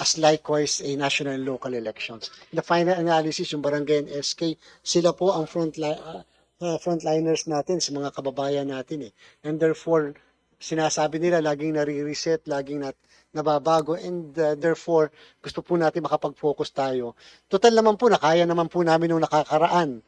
as likewise a national and local elections. In the final analysis, yung barangay and SK, sila po ang front uh, uh, frontliners natin sa mga kababayan natin eh. And therefore, sinasabi nila laging nare-reset, laging nat nababago and uh, therefore gusto po natin makapag-focus tayo. Total naman po, nakaya naman po namin nung nakakaraan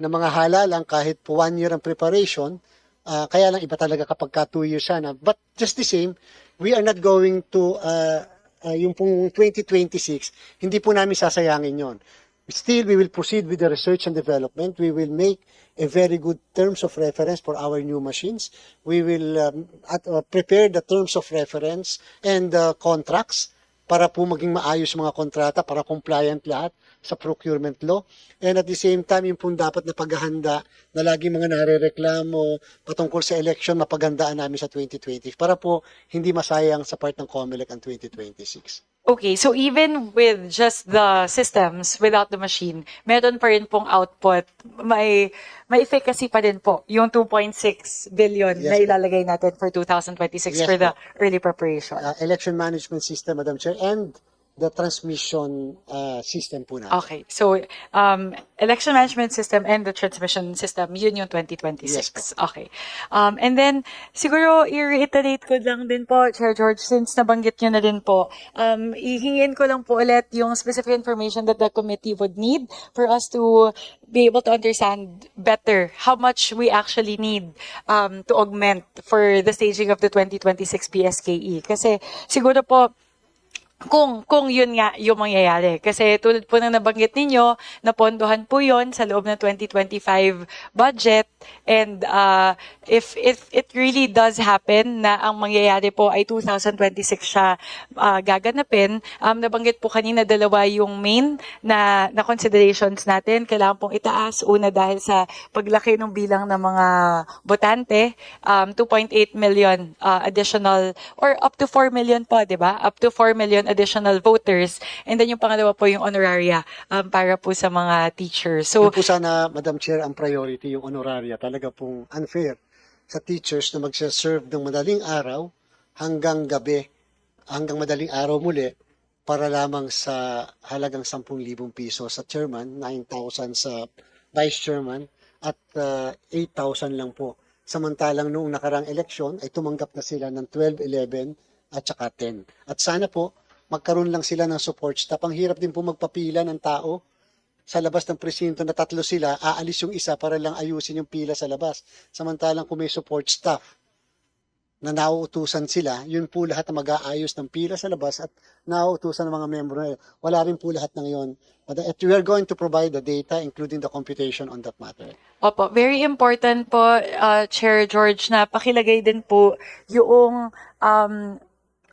ng mga halalang kahit po one year ang preparation, ah, kaya lang iba talaga kapag ka two years sana. But just the same, we are not going to, uh, uh, yung pong 2026, hindi po namin sasayangin yon. Still, we will proceed with the research and development. We will make a very good terms of reference for our new machines. We will um, at, uh, prepare the terms of reference and uh, contracts para po maging maayos mga kontrata, para compliant lahat sa procurement law. And at the same time, yung pong dapat na paghahanda na lagi mga nare-reklamo patungkol sa election, mapaghandaan namin sa 2020 para po hindi masayang sa part ng COMELEC ang 2026. Okay, so even with just the systems, without the machine, meron pa rin pong output. May, may efficacy pa din po yung 2.6 billion Yes na ilalagay natin for 2026 Yes for the po. early preparation. Uh, election management system, Madam Chair, and the transmission uh, system po natin. Okay, so um, election management system and the transmission system, yun yung 2026. Yes okay. Um, and then, siguro i-reiterate ko lang din po, Chair George, since nabanggit nyo na din po, um, ihingin ko lang po ulit yung specific information that the committee would need for us to be able to understand better how much we actually need um, to augment for the staging of the 2026 PSKE. Kasi siguro po, kung kung yun nga yung mangyayari. Kasi tulad po ng nabanggit ninyo, napondohan po yon sa loob ng 2025 budget and uh, if if it really does happen na ang mangyayari po ay 2026 siya uh, gaganapin, um, nabanggit po kanina dalawa yung main na, na considerations natin. Kailangan pong itaas. Una dahil sa paglaki ng bilang ng mga botante, um, 2.8 million uh, additional or up to 4 million po, di ba? Up to 4 million additional voters. And then yung pangalawa po yung honoraria um, para po sa mga teachers. So, Yun po sana, Madam Chair, ang priority, yung honoraria. Talaga pong unfair sa teachers na magsaserve ng madaling araw hanggang gabi, hanggang madaling araw muli, para lamang sa halagang 10,000 piso sa chairman, 9,000 sa vice chairman, at uh, 8,000 lang po. Samantalang noong nakarang eleksyon ay tumanggap na sila ng 12, 11 at saka 10. At sana po, magkaroon lang sila ng support staff. Ang hirap din po magpapila ng tao sa labas ng presinto na tatlo sila, aalis yung isa para lang ayusin yung pila sa labas. Samantalang kung may support staff na nauutusan sila, yun po lahat na mag-aayos ng pila sa labas at nauutusan ng mga na yun. Wala rin po lahat ng yun. But uh, we are going to provide the data including the computation on that matter. Opo, very important po, uh, Chair George, na pakilagay din po yung um,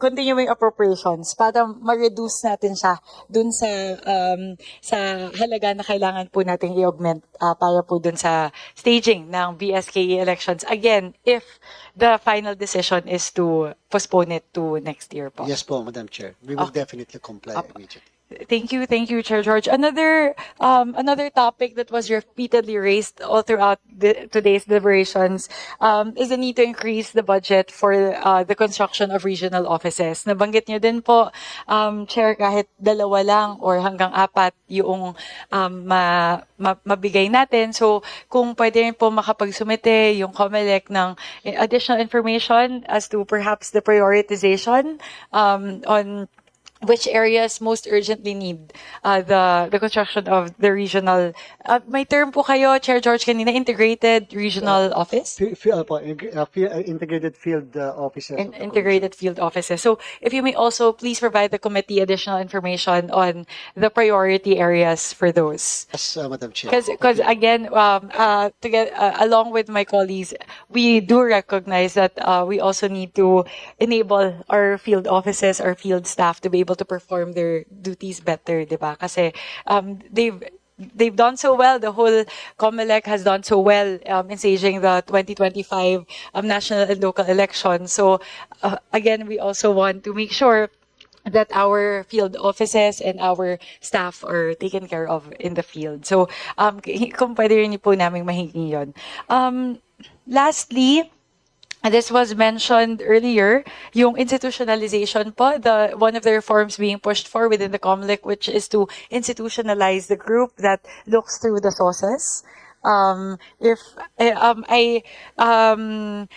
continuing appropriations para ma-reduce natin siya dun sa um, sa halaga na kailangan po nating i-augment uh, para po dun sa staging ng BSKE elections. Again, if the final decision is to postpone it to next year po. Yes po, Madam Chair. We will definitely comply Opo. immediately. Thank you, thank you, Chair George. Another um, another topic that was repeatedly raised all throughout the, today's deliberations um, is the need to increase the budget for uh, the construction of regional offices. Nabanggit niyo din po, um, Chair, kahit dalawa lang or hanggang apat yung um, ma, ma- mabigay natin. So, kung pwede rin po makapagsumite yung COMELEC ng additional information as to perhaps the prioritization um, on which areas most urgently need uh, the the construction of the regional uh, may term po kayo Chair George kanina integrated regional office Fi- fi- uh, ing- uh, uh, integrated field uh, officers. In- integrated field offices. So if you may also please provide the committee additional information on the priority areas for those. Yes, uh, Madam Chair. Because, because again, um, uh, to get, uh, along with my colleagues, we do recognize that uh, we also need to enable our field offices, our field staff to be able to perform their duties better, di ba? Kasi um, they've they've done so well. The whole COMELEC has done so well um, in staging the 2025 um, national and local elections. So uh, again, we also want to make sure that our field offices and our staff are taken care of in the field. So, um, kung pwede rin po namin mahingi yun. Um, lastly, this was mentioned earlier, yung institutionalization po, the one of the reforms being pushed for within the COMELEC, which is to institutionalize the group that looks through the sources. Um, if eh, um, I um,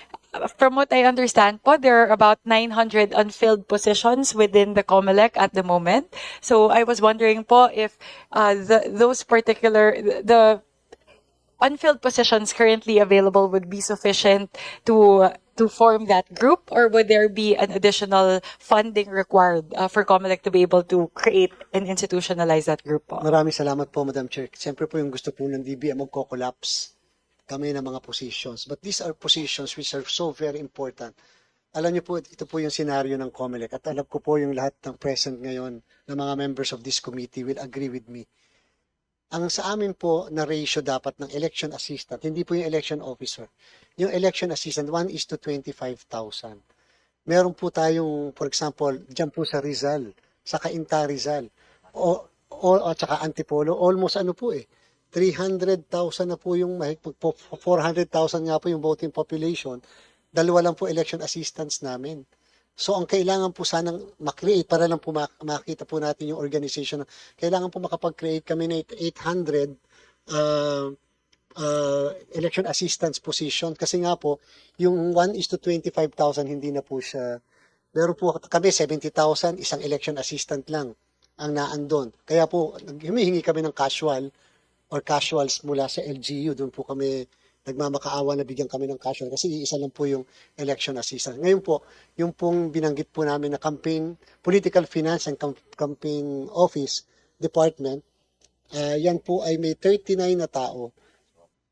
from what I understand po, there are about 900 unfilled positions within the COMELEC at the moment. So I was wondering po if uh, the, those particular the unfilled positions currently available would be sufficient to to form that group or would there be an additional funding required uh, for COMELEC to be able to create and institutionalize that group po? Maraming salamat po, Madam Chair. Siyempre po yung gusto po ng DBM magko-collapse kami ng mga positions. But these are positions which are so very important. Alam niyo po, ito po yung senaryo ng COMELEC at alam ko po yung lahat ng present ngayon ng mga members of this committee will agree with me. Ang sa amin po na ratio dapat ng election assistant, hindi po yung election officer. Yung election assistant, 1 is to 25,000. Meron po tayong, for example, dyan po sa Rizal, sa Cainta Rizal, o, o at saka Antipolo, almost ano po eh, 300,000 na po yung, mahig- po- 400,000 nga po yung voting population, dalawa lang po election assistants namin. So ang kailangan po sanang makreate para lang po mak- makita po natin yung organization. Kailangan po makapag-create kami ng 800 uh, uh, election assistance position kasi nga po yung 1 is to 25,000 hindi na po siya Meron po kami 70,000 isang election assistant lang ang naandon. Kaya po humihingi kami ng casual or casuals mula sa LGU. Doon po kami nagmamakaawa na bigyan kami ng casual kasi isa lang po yung election assistant. Ngayon po, yung pong binanggit po namin na campaign, political finance and Cam- campaign office department, ah, yan po ay may 39 na tao.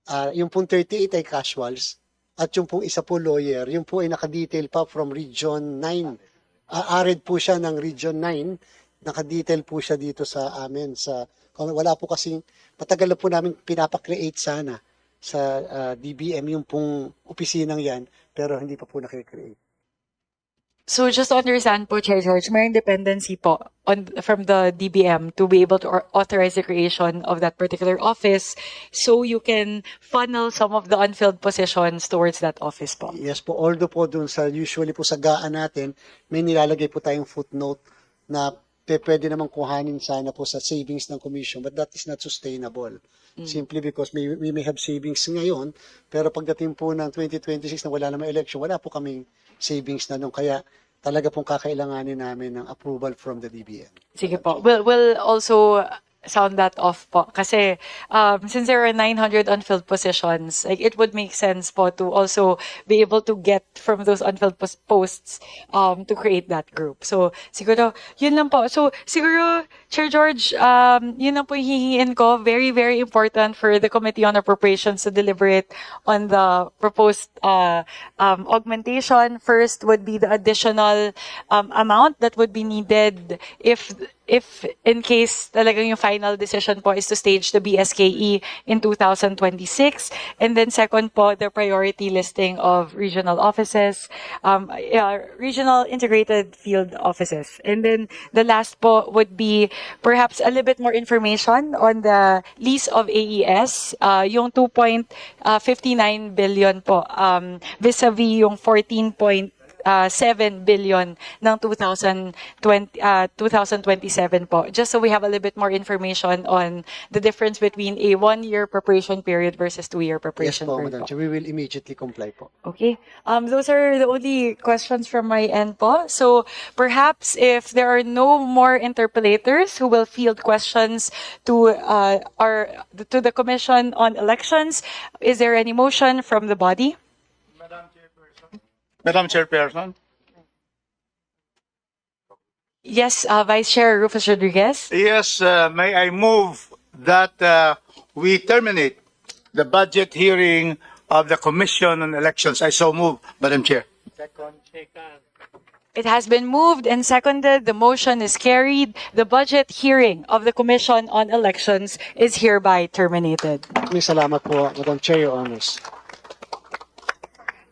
Ah, yung pong 38 ay casuals at yung pong isa po lawyer, yung po ay nakadetail pa from Region 9. Ah, arid po siya ng Region 9, nakadetail po siya dito sa amin. Sa, wala po kasing, matagal na po namin pinapakreate sana sa ah, DBM yung pong opisinang yan, pero hindi pa po nakikreate. So just to understand po, Chair George, may dependency po on, from the DBM to be able to or- authorize the creation of that particular office so you can funnel some of the unfilled positions towards that office po. Yes po, although po dun sa usually po sa gaan natin, may nilalagay po tayong footnote na pe, pwede naman kuhanin sana po sa savings ng commission but that is not sustainable. Simply because may, we may have savings ngayon pero pagdating po ng 2026 na wala namang election, wala po kaming savings na nung kaya talaga pong kakailanganin namin ng approval from the DBM. Sige po. We'll, we'll also sound that off po. Kasi um, since there are 900 unfilled positions, like it would make sense po to also be able to get from those unfilled pos- posts um, to create that group. So siguro, yun lang po. So siguro, Chair George, um, yun lang po yung hihingiin ko. Very, very important for the Committee on Appropriations to deliberate on the proposed uh, um, augmentation. First would be the additional um, amount that would be needed if if in case talagang yung final decision po is to stage the BSKE in 2026. And then second po, the priority listing of regional offices, um, yeah, regional integrated field offices. And then the last po would be perhaps a little bit more information on the lease of AES, uh, yung 2.59 billion po, um, vis-a-vis yung 14 uh, 7 billion ng 2020, uh, 2027 po. Just so we have a little bit more information on the difference between a one-year preparation period versus two-year preparation Yes preparation po, period Madam. Chair. We will immediately comply po. Okay. Um, those are the only questions from my end po. So perhaps if there are no more interpellators who will field questions to uh, our to the Commission on Elections, is there any motion from the body? Madam Chairperson, Yes, uh, Vice Chair Rufus Rodriguez. yes, uh, may I move that uh, we terminate the budget hearing of the Commission on Elections. I so move, Madam Chair. It has been moved and seconded. The motion is carried. The budget hearing of the Commission on Elections is hereby terminated. Maraming salamat po, Madam Chair, Your Honors.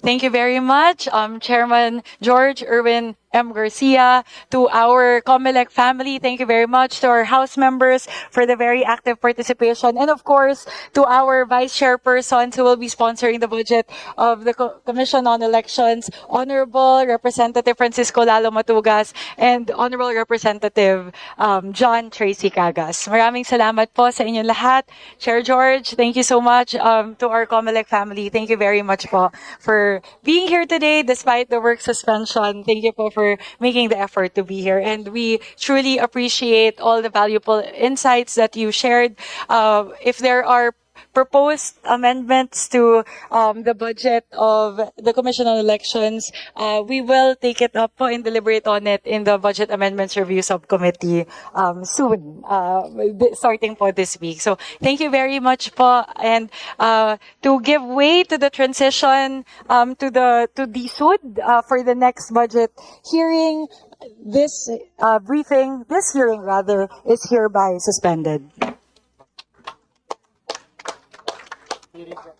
Thank you very much, um, Chairman George Irwin M. Garcia, to our Comelec family, thank you very much. To our House members for the very active participation. And of course, to our Vice Chairpersons who will be sponsoring the budget of the Co- Commission on Elections, Honorable Representative Francisco Lalo Matugas and Honorable Representative um, John Tracy Cagas. Maraming salamat po sa inyong lahat. Chair George, thank you so much um, to our Comelec family. Thank you very much po for being here today despite the work suspension. Thank you po for making the effort to be here. And we truly appreciate all the valuable insights that you shared. Uh, if there are proposed amendments to um, the budget of the Commission on Elections, uh, we will take it up and deliberate on it in the Budget Amendments Review Subcommittee um, soon, uh, starting po this week. So thank you very much po. And uh, to give way to the transition um, to the to the uh, for the next budget hearing, this uh, briefing, this hearing rather, is hereby suspended. It is.